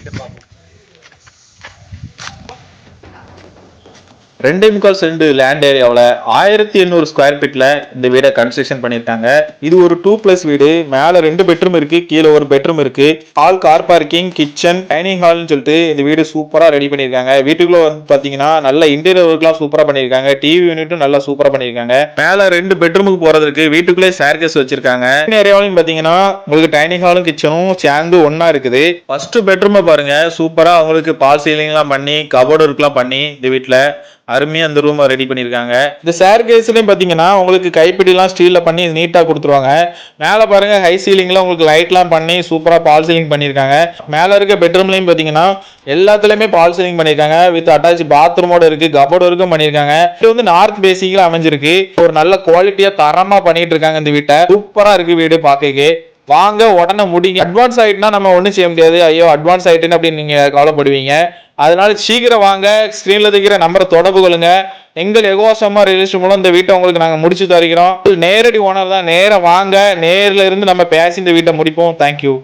வீட்டை பார்ப்போம் ரெண்டே முக்கால் சென்ட் லேண்ட் ஏரியாவில் ஆயிரத்தி எண்ணூறு ஸ்கொயர் ஃபீட்டில் இந்த வீடை கன்ஸ்ட்ரக்ஷன் பண்ணியிருக்காங்க. இது ஒரு டூ ப்ளஸ் வீடு. மேலே ரெண்டு பெட்ரூம் இருக்குது கீழே ஒரு பெட்ரூம் இருக்குது hall car parking kitchen dining ஹால்னு சொல்லிட்டு இந்த வீடு சூப்பராக ரெடி பண்ணியிருக்காங்க. வீட்டுக்குள்ளே வந்து பார்த்தீங்கன்னா நல்ல இன்டீரியர் ஒர்க்லாம் சூப்பராக பண்ணியிருக்காங்க. டிவி யூனிட்டும் நல்லா சூப்பராக பண்ணியிருக்காங்க. மேலே ரெண்டு பெட்ரூமுக்கு போகிறதுக்கு வீட்டுக்குள்ளே சேர்க்கஸ் வச்சிருக்காங்க. ஏரியாவிலையும் பார்த்தீங்கன்னா உங்களுக்கு டைனிங் ஹாலும் கிச்சனும் சேர்ந்து ஒன்றா இருக்குது. ஃபர்ஸ்ட் பெட்ரூமை பாருங்கள் சூப்பராக அவங்களுக்கு பால் சீலிங்லாம் பண்ணி கபோர்டு ஒர்க்லாம் பண்ணி இந்த வீட்டில் அருமையாக அந்த ரூமை ரெடி பண்ணியிருக்காங்க. இந்த சேர் கேஸ்லையும் பார்த்தீங்கன்னா உங்களுக்கு கைப்பிடிலாம் ஸ்டீலில் பண்ணி நீட்டாக கொடுத்துருவாங்க. மேலே பாருங்க ஹை சீலிங்கில் உங்களுக்கு லைட்லாம் பண்ணி சூப்பராக பால் சீலிங் பண்ணியிருக்காங்க. மேலே இருக்க பெட்ரூம்லையும் பார்த்தீங்கன்னா எல்லாத்துலேயுமே பால் சீலிங் பண்ணியிருக்காங்க. வித் அட்டாச் பாத்ரூமோட இருக்குது கபோர்டு வரைக்கும் பண்ணியிருக்காங்க. இது வந்து நார்த் பேசிக்கில் அமைஞ்சிருக்கு. ஒரு நல்ல குவாலிட்டியாக தரமாக பண்ணிட்டு இருக்காங்க இந்த வீட்டை. சூப்பராக இருக்குது வீடு பார்க்கவே வாங்க உடனே முடிங்க. அட்வான்ஸ் ஆயிட்டுனா நம்ம ஒன்றும் செய்ய முடியாது. ஐயோ அட்வான்ஸ் ஆயிட்டுன்னு அப்படின்னு நீங்கள் கவலைப்படுவீங்க. அதனால சீக்கிரம் வாங்க. ஸ்க்ரீனில் இருக்கிற நம்பரை தொடர்பு கொள்ளுங்க. எங்கள் எகோசமா ரிலேஷன் மூலம் இந்த வீட்டை உங்களுக்கு நாங்கள் முடிச்சு தருகிறோம். நேரடி ஓனர் தான். நேராக வாங்க. நேரில் இருந்து நம்ம பேசி இந்த வீட்டை முடிப்போம். தேங்க்யூ